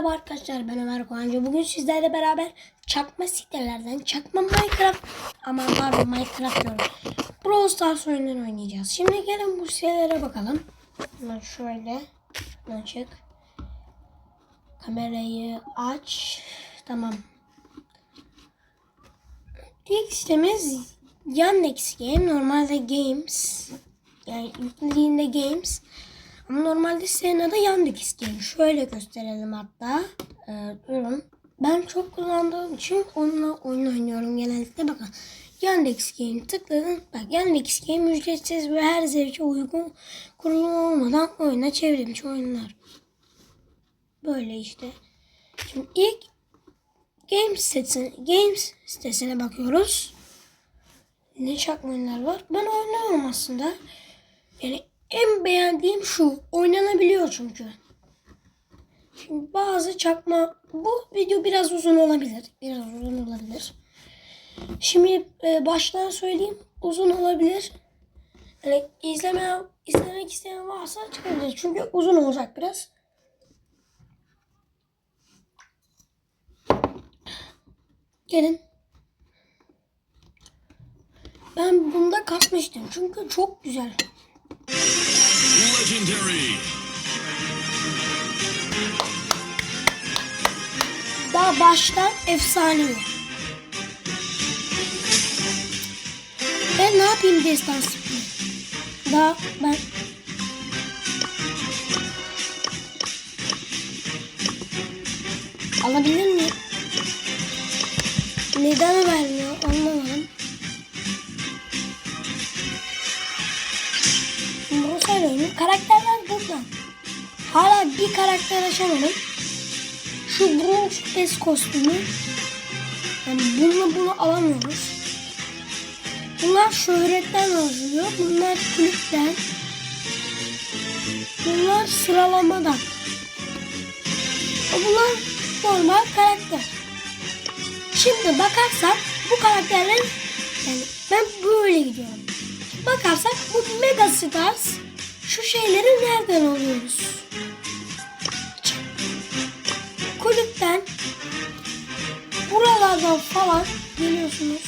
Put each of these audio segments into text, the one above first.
Merhaba arkadaşlar ben Ömer Koğancı. Bugün sizlerle beraber çakma sitelerden çakma Minecraft ama pardon Minecraft diyorum. Brawl Stars oyunları oynayacağız. Şimdi gelin bu sitelere bakalım. Hemen şöyle. Hemen çık. Kamerayı aç. Tamam. İlk sitemiz Yandex Game. Normalde Games. Yani yüklediğinde Games. Normalde adı Yandex Game. Şöyle gösterelim hatta. Ee, durun. Ben çok kullandığım için onunla oyun oynuyorum genellikle. Bakın Yandex Game tıkladım. Bak Yandex Game ücretsiz ve her zevke uygun kurulum olmadan oyuna çevrilmiş oyunlar. Böyle işte. Şimdi ilk Games sitesine, Games sitesine bakıyoruz. Ne çakma oyunlar var. Ben oynuyorum aslında. Yani en beğendiğim şu. Oynanabiliyor çünkü. Şimdi bazı çakma bu video biraz uzun olabilir. Biraz uzun olabilir. Şimdi e, baştan söyleyeyim. Uzun olabilir. Yani izleme, izlemek isteyen varsa çıkabilir. Çünkü uzun olacak biraz. Gelin. Ben bunda kasmıştım. Çünkü çok güzel. Legendary. Daha baştan efsanevi. Ben ne yapayım destansı? Daha ben alabilir miyim? Neden vermiyor anlamadım. Bunu söyleyeyim. Karakterler buradan. Hala bir karakter açamadım. Şu Bronx Test kostümü. Yani bununla bunu alamıyoruz. Bunlar şöhretten alınıyor. Bunlar kulüpten. Bunlar sıralamadan. Bunlar normal karakter. Şimdi bakarsak bu karakterlerin yani ben böyle gidiyorum. Bakarsak bu Mega Stars şu şeyleri nereden alıyoruz? kulüpten buralardan falan geliyorsunuz.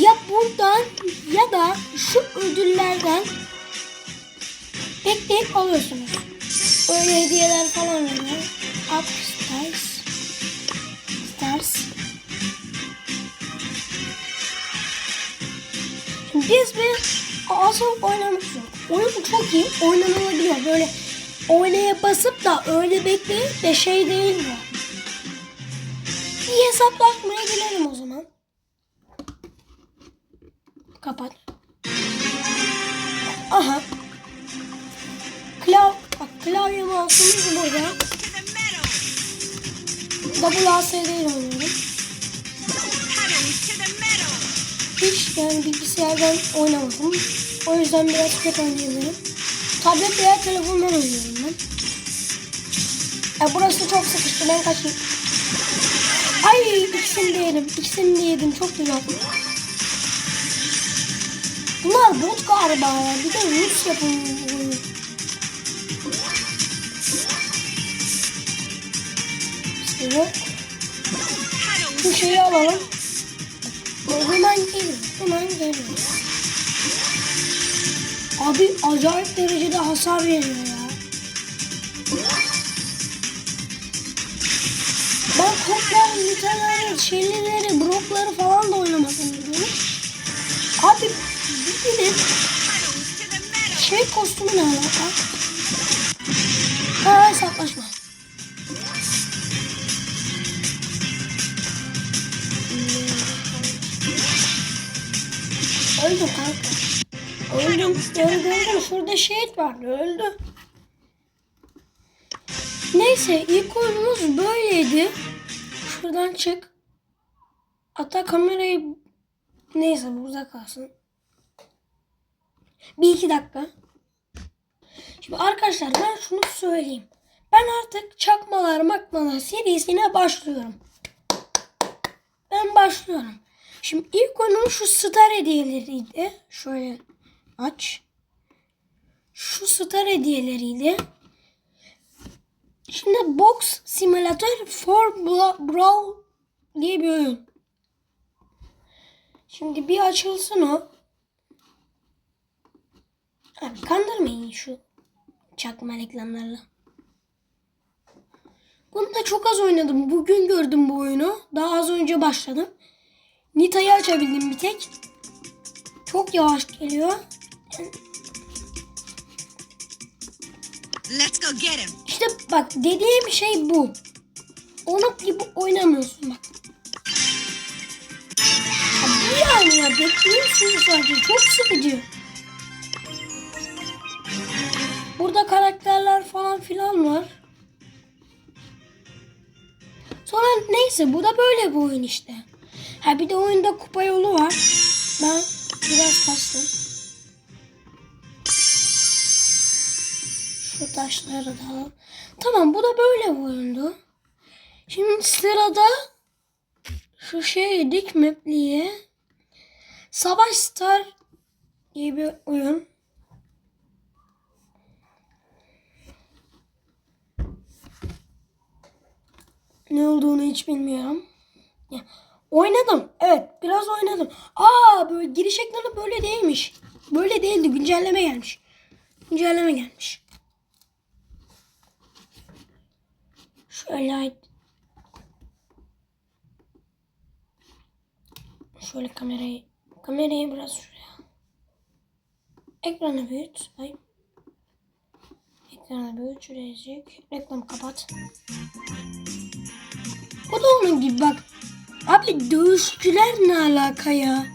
Ya buradan ya da şu ödüllerden bekleyip alıyorsunuz. Öyle hediyeler falan veriyor. Up Stars. Stars. Şimdi biz bir asıl oynamak istiyoruz. Oyun çok iyi. Oynanabiliyor. Böyle oynaya basıp da öyle bekleyip de şey değil bu. Bir hesaplaşmaya girelim o zaman. Kapat. Aha. Klav bak klavye mouse'umuz burada. Double ASD ile oynuyorum. Hiç yani bilgisayardan oynamadım. O yüzden biraz kötü oynayabilirim. Tablet veya telefondan oynuyorum ben. Ya burası çok sıkıştı ben kaçayım. Ay ikisini de yedim. İkisini de yedim. Çok güzel. Bunlar bot galiba ya. Bir de Rus yapımı Şu şeyi alalım. Hemen geliyor. Hemen geliyor. Abi acayip derecede hasar veriyor ya. Ben kodlar, niteleri, şeyleri, brokları falan da oynamasını. Abi bir de şey kostümü ne alaka? Ha hesaplaşma. Öldüm kanka. Öldüm, öldüm, öldüm. Şurada şehit vardı, öldü. Neyse, ilk oyunumuz böyleydi. Şuradan çık. Hatta kamerayı... Neyse, burada kalsın. Bir iki dakika. Şimdi arkadaşlar ben şunu söyleyeyim. Ben artık çakmalar makmalar serisine başlıyorum. Ben başlıyorum. Şimdi ilk oyunum şu star hediyeleriydi. Şöyle aç. Şu star hediyeleriydi. Şimdi Box Simulator for Bra- Brawl diye bir oyun. Şimdi bir açılsın o. Abi kandırmayın şu çakma reklamlarla. Bunu da çok az oynadım. Bugün gördüm bu oyunu. Daha az önce başladım. Nita'yı açabildim bir tek. Çok yavaş geliyor. Let's go get him. İşte bak dediğim şey bu. Onu gibi oynamıyorsun bak. Bu yani ya bekliyorsun sadece çok sıkıcı. Burada karakterler falan filan var. Sonra neyse bu da böyle bir oyun işte. Ha bir de oyunda kupa yolu var. Ben biraz kastım. Şu taşları da al. Tamam bu da böyle bir oyundu. Şimdi sırada şu şey dik mapliye Savaş Star diye bir oyun. Ne olduğunu hiç bilmiyorum. Ya, oynadım. Evet biraz oynadım. Aa böyle giriş ekranı böyle değilmiş. Böyle değildi. Güncelleme gelmiş. Güncelleme gelmiş. Şöyle şöyle kamerayı kamerayı biraz şuraya. Ekranı büyüt. Ay. Ekranı büyüt. Şuraya. Reklam kapat. O da onun gibi bak. Abi dövüşçüler ne alaka ya?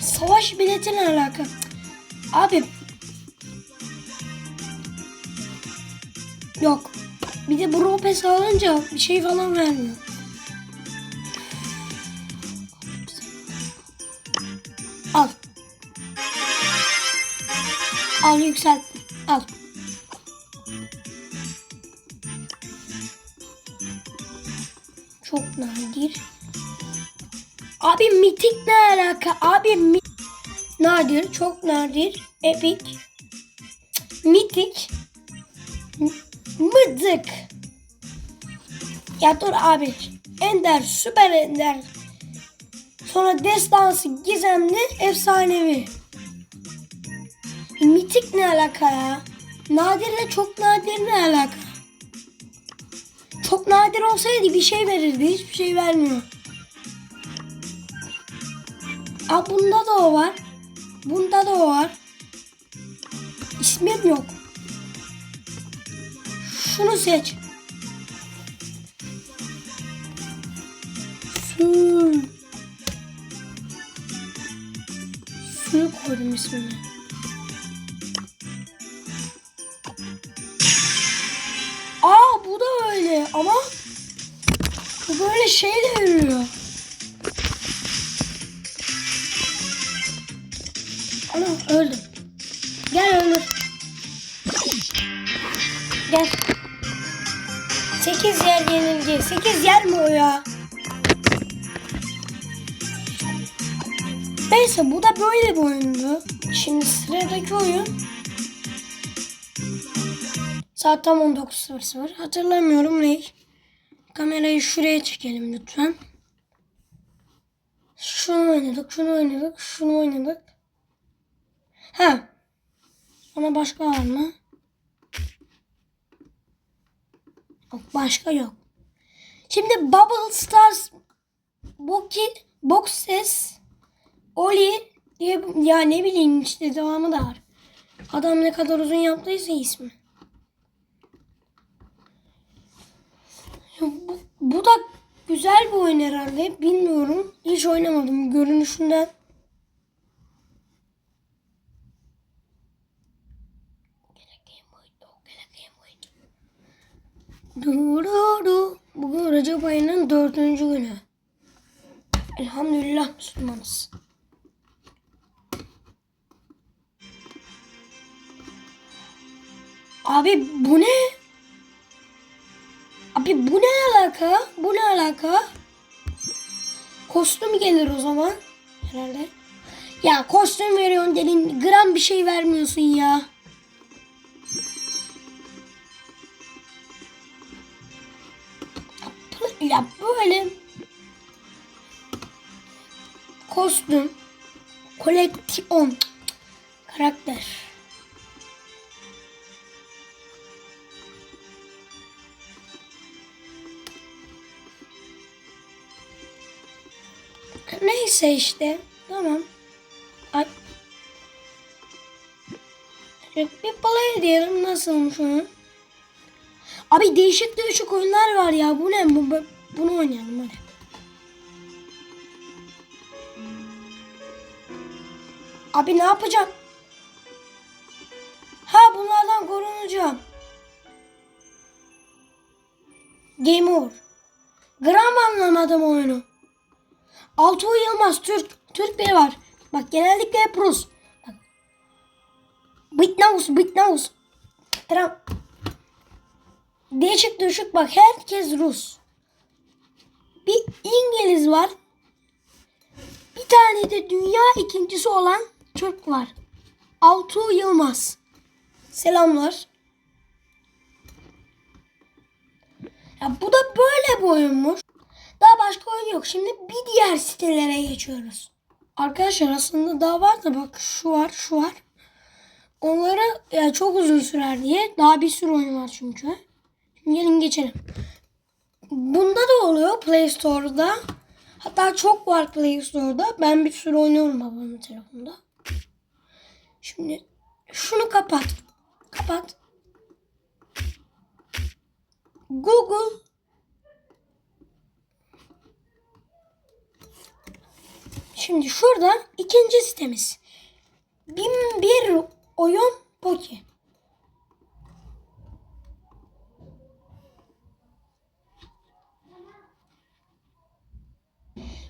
Savaş bileti ne alaka? Abi Yok. Bir de bu ropes alınca bir şey falan vermiyor. Al. Al yükselt. Al. Çok nadir. Abi mitik ne alaka? Abi mi nadir, çok nadir, epik, mitik, Mıdık. Ya dur abi. Ender, süper ender. Sonra destansı, gizemli, efsanevi. Mitik ne alaka ya? Nadirle çok nadir ne alaka? Nadir olsaydı bir şey verirdi. Hiçbir şey vermiyor. Aa bunda da o var. Bunda da o var. İsmim yok. Şunu seç. Su. Suyu koydum ismini. Gel. 8 yer yenilgi. 8 yer mi o ya? Neyse bu da böyle bir oyundu. Şimdi sıradaki oyun. Saat tam 19.00. Hatırlamıyorum ne. Kamerayı şuraya çekelim lütfen. Şunu oynadık, şunu oynadık, şunu oynadık. Ha. Ama başka var mı? Yok başka yok. Şimdi Bubble Stars Boki Boxes Oli diye ya ne bileyim işte devamı da var. Adam ne kadar uzun yaptıysa ismi. Bu, bu da güzel bir oyun herhalde. Bilmiyorum. Hiç oynamadım. Görünüşünden Dururu. Bugün Recep ayının dördüncü günü. Elhamdülillah Müslümanız. Abi bu ne? Abi bu ne alaka? Bu ne alaka? Kostüm gelir o zaman herhalde. Ya kostüm veriyorsun dedin gram bir şey vermiyorsun. Ya kostüm koleksiyon karakter. Neyse işte. Tamam. Ay. Bir balaya diyelim nasılmış onu. Abi değişik değişik oyunlar var ya. Bu ne? Bu- bunu oynayalım hadi. Abi ne yapacağım? Ha bunlardan korunacağım. Game over. Gram anlamadım oyunu. Altuğ Yılmaz Türk. Türk biri var. Bak genellikle hep Rus. Bak. Bitnaus, Bitnaus. Trump. Değişik düşük bak herkes Rus. Bir İngiliz var. Bir tane de dünya ikincisi olan Var. Altuğ Yılmaz. Selamlar. Ya bu da böyle bir oyunmuş. Daha başka oyun yok. Şimdi bir diğer sitelere geçiyoruz. Arkadaşlar aslında daha var da bak şu var şu var. Onlara ya çok uzun sürer diye daha bir sürü oyun var çünkü. Şimdi gelin geçelim. Bunda da oluyor Play Store'da. Hatta çok var Play Store'da. Ben bir sürü oynuyorum babamın telefonunda. Şimdi şunu kapat. Kapat. Google Şimdi şurada ikinci sitemiz. Bin bir oyun Poki.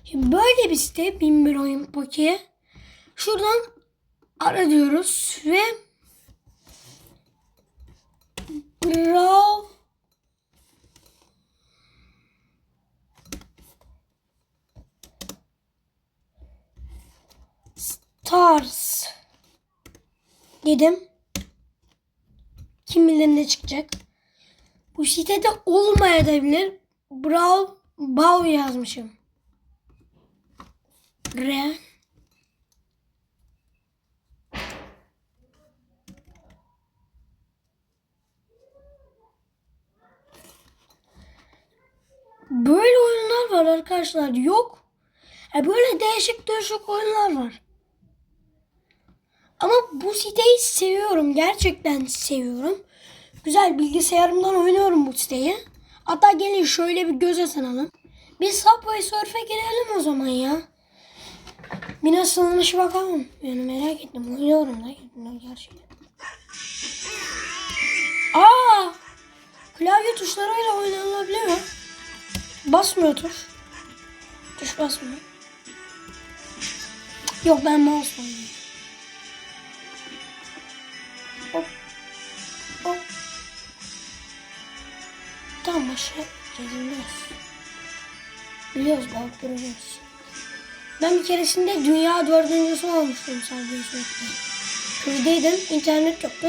Şimdi böyle bir site bin bir oyun Poki. Şuradan ara diyoruz ve Brawl Stars dedim. Kim bilir ne çıkacak. Bu sitede olmayabilir. Brawl Bow yazmışım. R Böyle oyunlar var arkadaşlar. Yok. Ya böyle değişik değişik oyunlar var. Ama bu siteyi seviyorum. Gerçekten seviyorum. Güzel bilgisayarımdan oynuyorum bu siteyi. Hatta gelin şöyle bir göz atalım. Bir Subway Surf'e girelim o zaman ya. Bir nasılmış bakalım. Yani merak ettim. Oynuyorum da. Gerçekten. Aa! Klavye tuşlarıyla oynanabiliyor. Basmıyor tuş. Tuş basmıyor. Yok ben mouse oynuyorum. Hop. Hop. Tam aşağı geziliyoruz. Biliyoruz bak görüyoruz. Ben bir keresinde dünya dördüncüsü olmuştum sadece sürekli. Köydeydim, internet yoktu.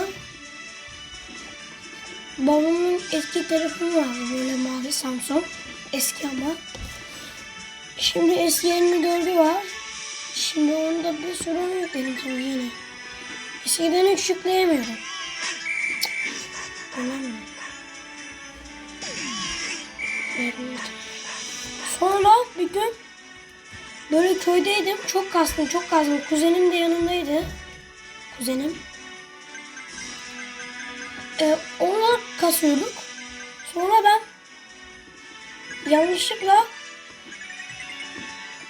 Babamın eski telefonu vardı böyle mavi Samsung. Eski ama. Şimdi eski 24'ü var. Şimdi onda bir sorun yok benim tabii yine. Eskiden hiç yükleyemiyorum. Önemli. Sonra bir gün böyle köydeydim. Çok kastım, çok kastım. Kuzenim de yanındaydı. Kuzenim. Ee, onunla kasıyorduk. Sonra ben yanlışlıkla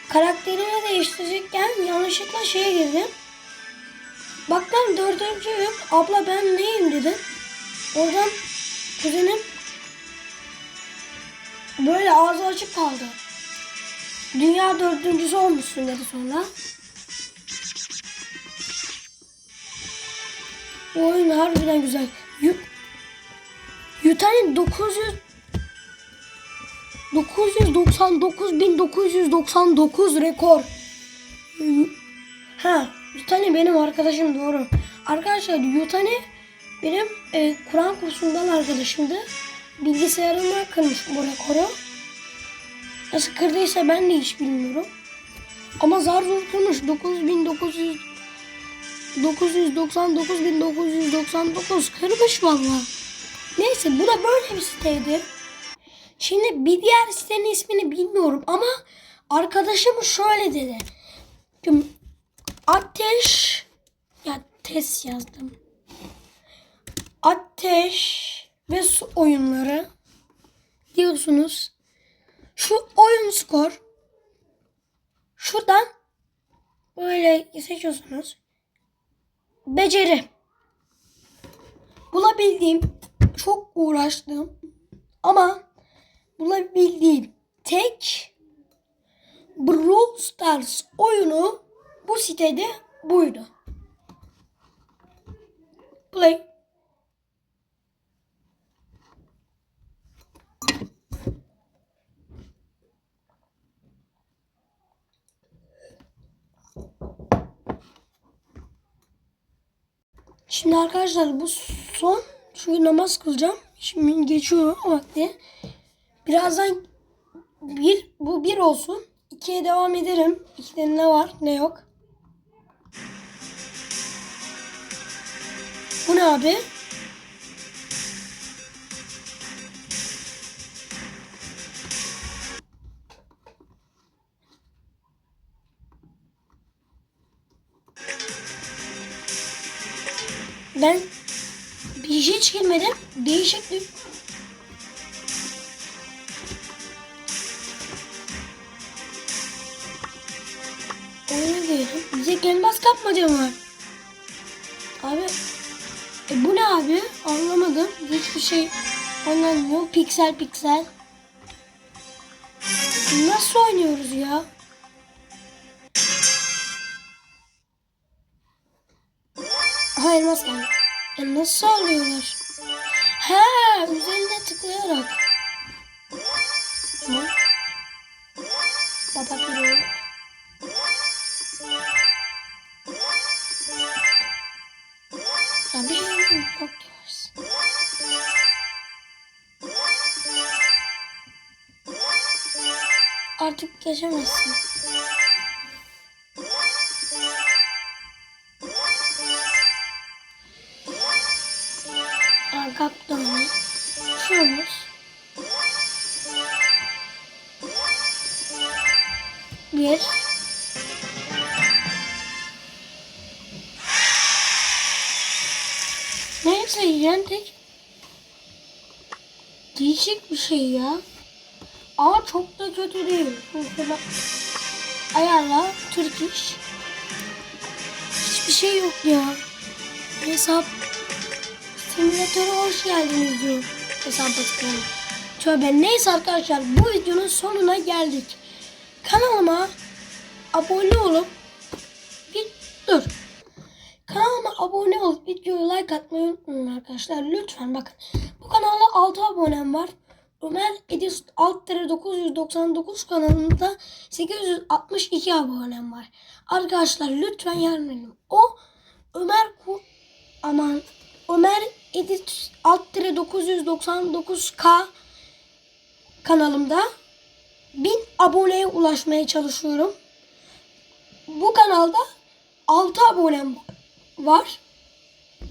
karakterimi değiştirecekken yanlışlıkla şeye girdim. Baktım dördüncüyüm. Abla ben neyim dedim. Oradan kuzenim böyle ağzı açık kaldı. Dünya dördüncüsü olmuşsun dedi sonra. Bu oyun harbiden güzel. Yu Yutani 900 999.999 rekor. Ha, Yutani benim arkadaşım doğru. Arkadaşlar Yutani benim e, Kur'an kursundan arkadaşımdı. Bilgisayarıma kırmış bu rekoru. Nasıl kırdıysa ben de hiç bilmiyorum. Ama zar zor kırmış. 9900 999.999 kırmış valla. Neyse bu da böyle bir siteydi. Şimdi bir diğer sitenin ismini bilmiyorum ama arkadaşım şöyle dedi. Ateş ya test yazdım. Ateş ve su oyunları diyorsunuz. Şu oyun skor şuradan böyle seçiyorsunuz. Beceri. Bulabildiğim çok uğraştım ama bulabildiğim tek Brawl Stars oyunu bu sitede buydu. Play. Şimdi arkadaşlar bu son çünkü namaz kılacağım. Şimdi geçiyor vakti. Birazdan bir bu bir olsun. İkiye devam ederim. İkide ne var ne yok. Bu ne abi? Piksel piksel. Nasıl oynuyoruz ya? Ha elmas. E nasıl alıyorlar? He üzerine tıklayarak. Tamam. Baba bir Artık geçemezsin. Kaptı onu. Şuymuş. Bir. Neyse yendik. Değişik bir şey ya. Ama çok da kötü değil. Mesela ayarla Türk iş. Hiçbir şey yok ya. Hesap simülatöre hoş geldiniz diyor. Hesap açıklayan. Tövbe neyse arkadaşlar bu videonun sonuna geldik. Kanalıma abone olup bir dur. Kanalıma abone olup videoyu like atmayı unutmayın arkadaşlar. Lütfen bakın. Bu kanalda 6 abonem var. Ömer Edis alt 999 kanalında 862 abonem var. Arkadaşlar lütfen yardım O Ömer Ku aman Ömer Edit alt 999K kanalımda 1000 aboneye ulaşmaya çalışıyorum. Bu kanalda 6 abonem var.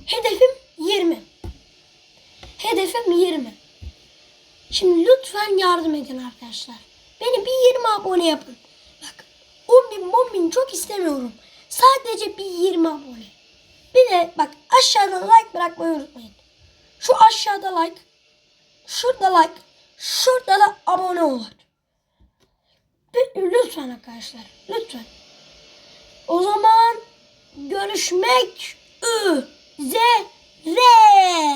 Hedefim 20. Hedefim 20. Şimdi lütfen yardım edin arkadaşlar. Beni bir 20 abone yapın. Bak 10 bin 10 bin çok istemiyorum. Sadece bir 20 abone. Bir de bak aşağıda like bırakmayı unutmayın. Şu aşağıda like. Şurada like. Şurada da abone olun. Lütfen arkadaşlar. Lütfen. O zaman görüşmek üzere.